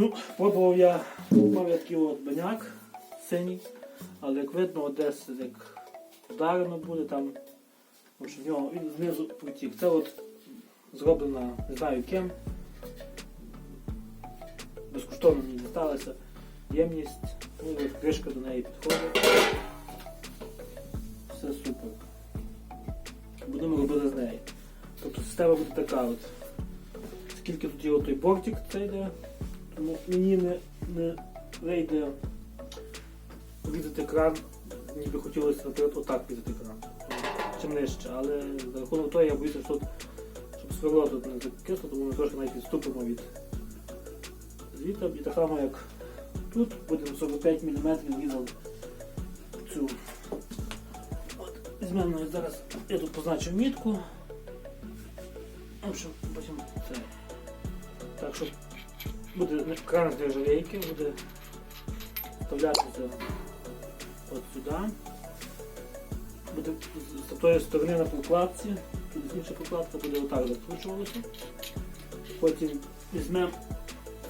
Ну, пробував я, мав я от баняк синій, але як видно, десь як вдарено буде, там в общем, в нього він знизу протік. Це от зроблено, не знаю ким. Безкоштовно мені дісталася ємність, ну кришка до неї підходить. Все супер. Будемо робити з неї. Тобто система буде така от. Скільки тут є той бортик, це йде, тому мені не, не вийде різати кран, ніби хотілося наприклад, отак різати кран. Чим нижче, але за рахунок того я боюся, що щоб сверло тут не закисло, тому ми трошки навіть відступимо від звіта. І так само як тут будемо 45 мм різали цю. От, візьмемо зараз, я тут позначив мітку. В общем, потім це. Так що буде кран з нержавейки, буде вставлятися от сюди. Буде з з тої сторони на прокладці, тут інша прокладка буде отак закручувалася. Потім візьмемо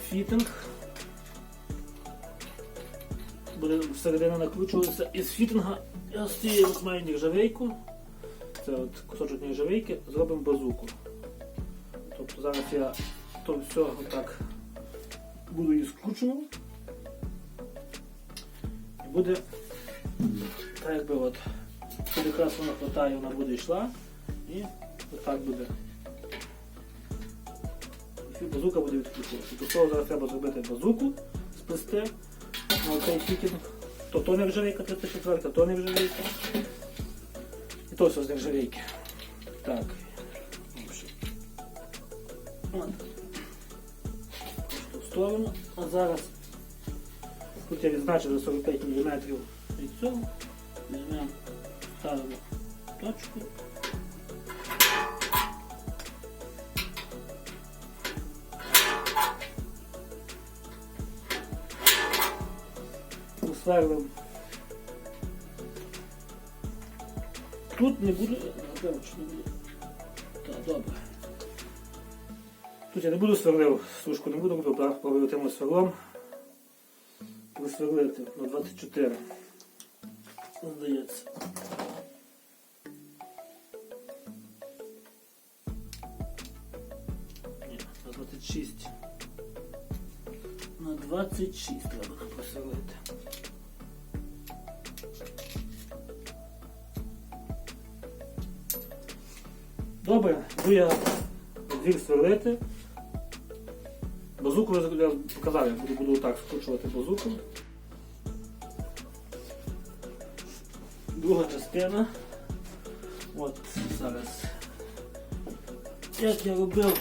фітинг. Буде всередину накручуватися. Із фітинга я з цієї маю нержавейку. Це от кусочок нержавейки, зробимо базуку. Тобто зараз я то все отак буду її скручував. І буде так якби от якраз вона хватає, вона буде йшла і отак буде. І базука буде відкручуватися. До того зараз треба зробити базуку, сплести на цей фітінг. То то нержавейка 34, то не нержавейка. І то все з нержавейки. Так. От. Сторону. А зараз тут я відзначив за 45 мм від цього. Візьмемо, ставимо точку. Усверлимо. Тут не буде, не буде. Так, добре. Тут я не буду сверлив, сушку не буду, буду пробувати тим сверлом. Просверлити на 24. Здається. На 26. На 26 треба просверлити. Добре, йду я двір сверлити. Базуку я показав, я буду, буду так скручувати базуку. Друга частина. От зараз. Як я робив.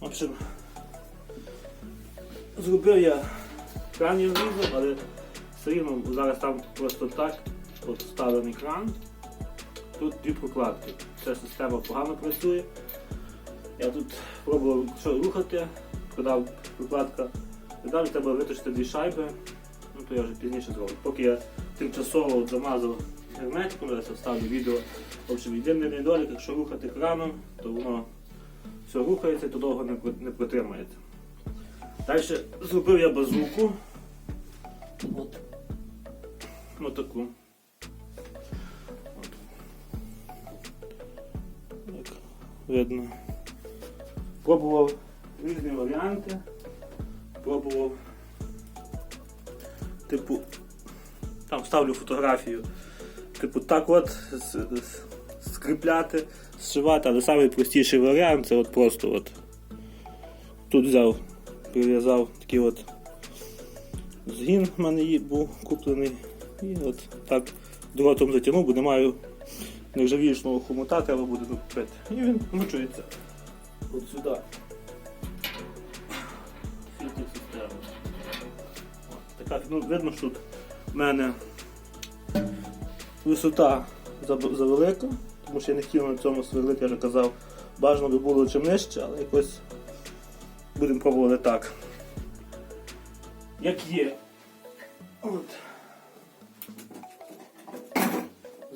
В общем, зробив я кран врізав, але все зараз там просто так от вставлений кран. Тут дві прокладки. Ця система погано працює. Я тут пробував що рухати, продав прокладка. Далі треба виточити дві шайби, ну то я вже пізніше зроблю. Поки я тимчасово от замазав герметиком, зараз вставлю відео. В общем, єдиний недолік, якщо рухати краном, то воно все рухається, то довго не протримається. Далі зробив я базуку. От. От таку. От. Як видно. Пробував різні варіанти. Пробував. Типу, там ставлю фотографію. Типу, так от скріпляти, зшивати, але найпростіший варіант це от просто от. Тут взяв, прив'язав такий от згін в мене був куплений. І от так дротом затягнув, бо не маю нержавіючного хомута, треба буде купити. І він вмочується от сюди. Така, ну, видно, що тут в мене висота завелика, тому що я не хотів на цьому сверлити, я вже казав, бажано би було чим нижче, але якось будемо пробувати так. Як є. От.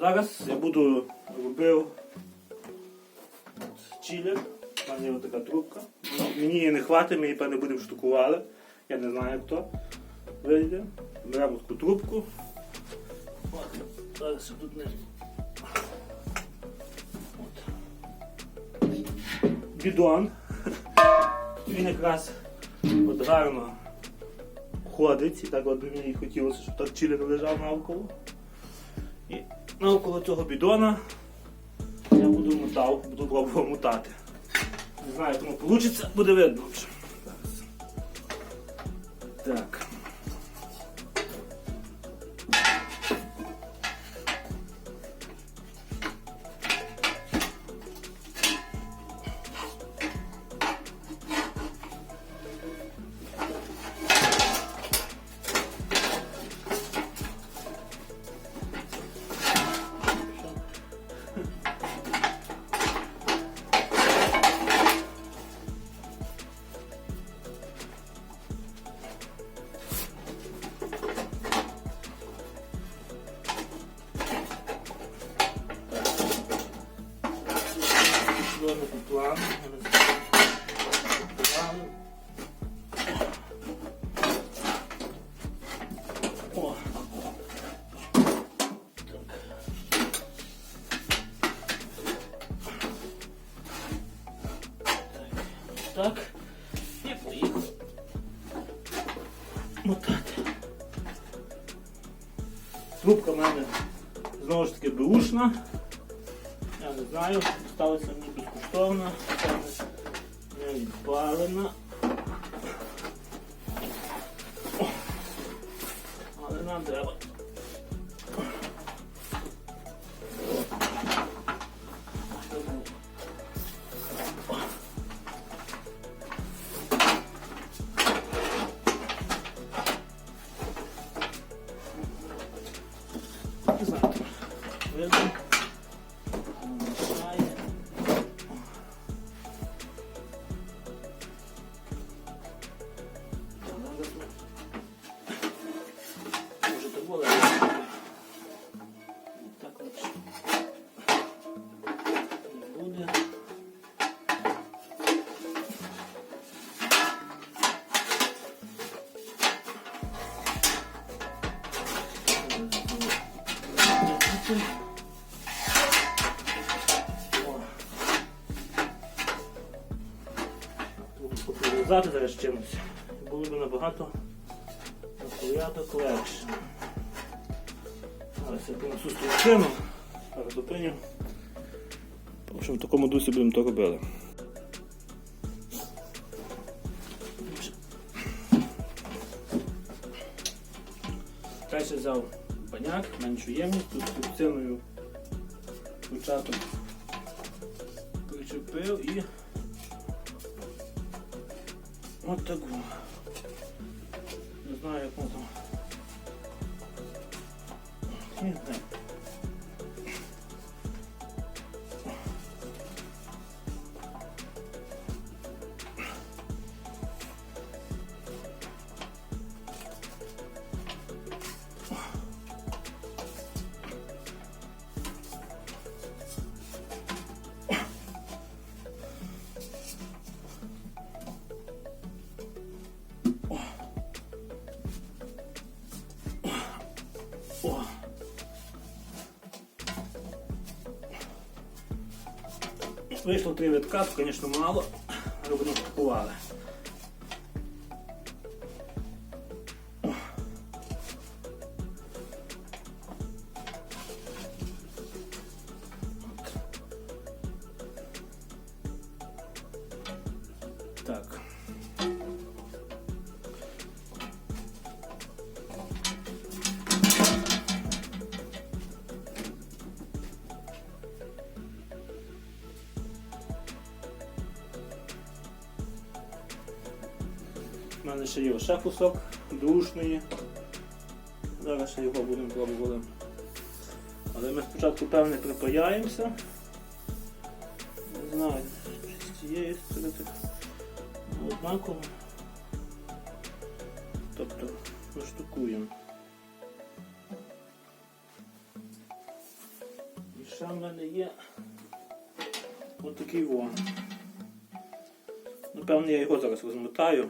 Зараз я буду робив от. У мене є така трубка. Мені її не хватить, ми її певне будемо штукували. Я не знаю хто вийде. Беремо таку трубку. От, зараз тут не. Бідон. Він якраз от гарно ходить. І так от мені хотілося, щоб так чилер лежав навколо. Навколо цього бідона я буду мотав, буду пробувати мотати. Не знаю, як воно вийде, буде видно вже. Мотати. Трубка в мене знову ж таки беушна. Я не знаю, сталося мені безкоштовно, не відпалена. Поприв'язати зараз чимось. Було б набагато порядок легше. Зараз я принесу стрічину, зараз зупиню. Тому що в такому дусі будемо то робили. Далі взяв баняк, меншу ємність, тут струбциною початок причепив і от так. вот. Не знаю, як воно там. Не так. Вийшло три витка, звісно, мало, але будемо купували. У мене ще є ще кусок душної. Зараз ще його будемо пробувати. Але ми спочатку певне припаяємося. Не знаю, з цієї сторони так однаково. Тобто заштукуємо. ще в мене є отакий вон. Напевно, я його зараз розмотаю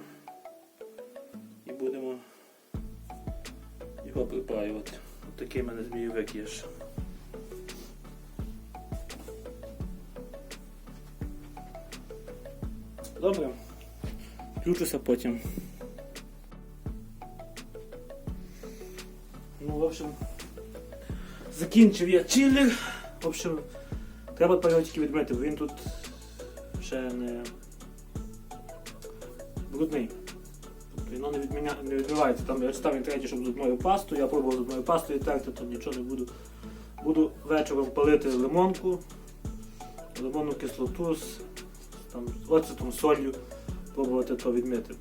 припаювати. Отакий в мене змійовик є ще. Добре. Включуся потім. Ну, в общем, закінчив я чиллер. В общем, треба тільки відмити, бо він тут ще не брудний. Воно не, відміня... не відмивається. Там я читав в інтернеті, щоб зубною пастою, я пробував зубною пастою терти, то нічого не буду. Буду вечором палити лимонку, лимонну кислоту з там, оцетом, солью, пробувати то відмити.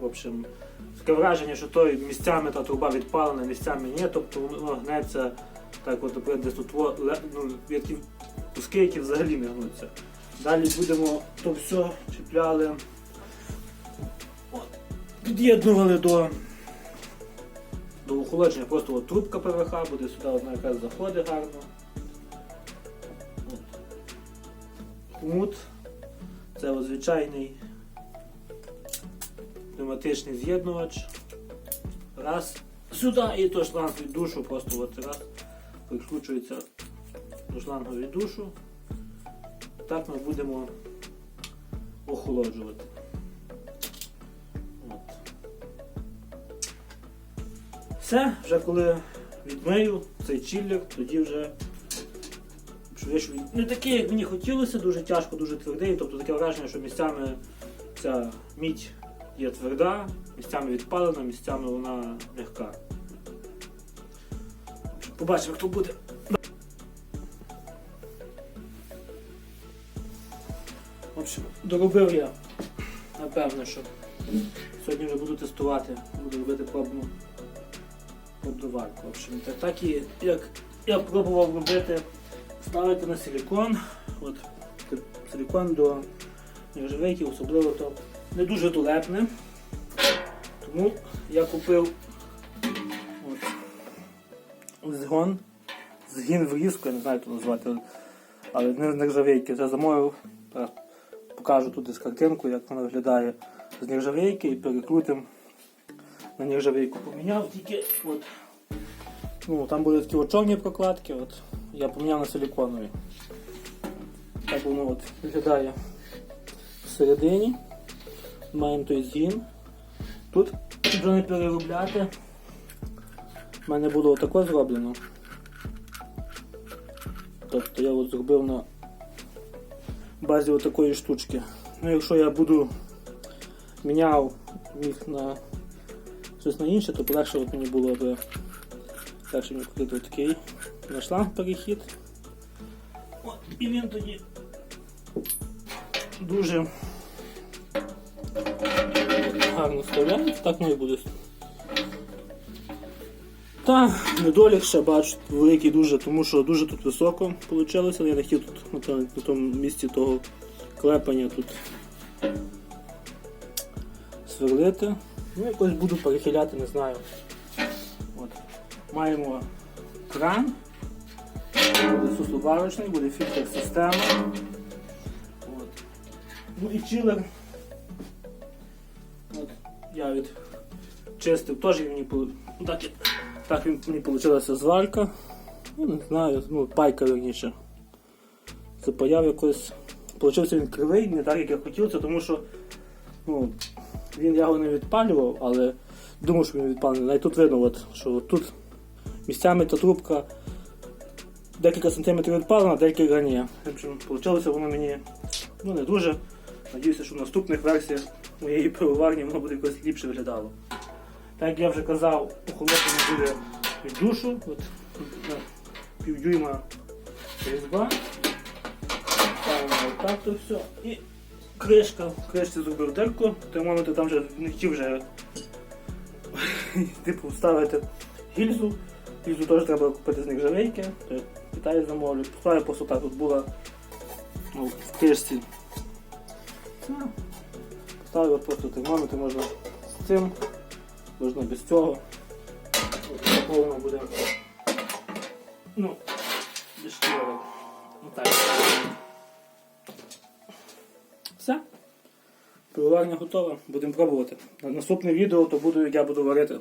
В общем, таке враження, що той місцями та труба відпалена, місцями ні, тобто воно гнеться так, от, наприклад, тут ну, які куски, які взагалі не гнуться. Далі будемо то все чіпляли, під'єднували до, до охолодження. Просто от трубка ПВХ буде сюди одна якраз заходить гарно. Хмут. Це от звичайний пневматичний з'єднувач. Раз. Сюди і то шланг від душу, просто от раз прикручується до шлангу від душу. Так ми будемо охолоджувати. Все, вже коли відмию цей чиллер, тоді вже швидше він не такий, як мені хотілося, дуже тяжко, дуже твердий. Тобто таке враження, що місцями ця мідь є тверда, місцями відпалена, місцями вона м'яка. Побачимо, хто буде. В общем, доробив я, напевно, що сьогодні вже буду тестувати, буду робити пробну, пробну. В общем, так, і як я пробував робити, ставити на силікон. От, силікон до нержавейків, особливо то не дуже долепне. Тому я купив от, згон, згін врізку, я не знаю, як назвати, але не з нержавейки. Це замовив. Покажу тут із картинку, як вона виглядає з нержавейки і перекрутим на нержавейку. Поміняв тільки от. Ну, там були такі от чорні прокладки, от я поміняв на силіконові. Так воно от виглядає всередині. Маємо той згін. Тут вже не переробляти. У мене було отако зроблено. Тобто я от зробив на базі отакої штучки. Ну якщо я буду міняв їх на щось на інше, то легше от мені було б легше мені купити такий на шланг перехід. От, і він тоді дуже гарно вставляється, так воно і буде. Та недолік ще бачу великий дуже, тому що дуже тут високо вийшло. але Я не хотів тут на тому місці того клепання тут сверлити. Ну, якось буду перехиляти, не знаю. От. Маємо кран, буде сусловарочний, буде фільтр система. От. Ну і чилер. От. Я відчистив, теж мені пол- так, так мені вийшла зварка. Ну, не знаю, ну, пайка верніше. Запаяв якось. Получився він кривий, не так, як я хотів, це тому що ну, він я його не відпалював, але думав, що він відпалений. Навіть тут видно, от, що тут місцями та трубка декілька сантиметрів відпалена, декілька ні. Получилося воно мені ну, не дуже. Надіюся, що в наступних версіях моєї пивоварні воно буде якось ліпше виглядало. Так як я вже казав, охолодження буде від душу. От, півдюйма різьба. Ставимо отак то все. І кришка. В кришці зробив дирку. Той там вже не хотів вже типу вставити гільзу. Гільзу теж треба купити з них жалейки. В замовлю. Поставив просто так, тут була ну, в кришці. Поставив просто термометр можна з цим, можна без цього. Воно буде. Ну, дешківок. Отак. Пивоварня готова. Будемо пробувати. На наступне відео то буду, як я буду варити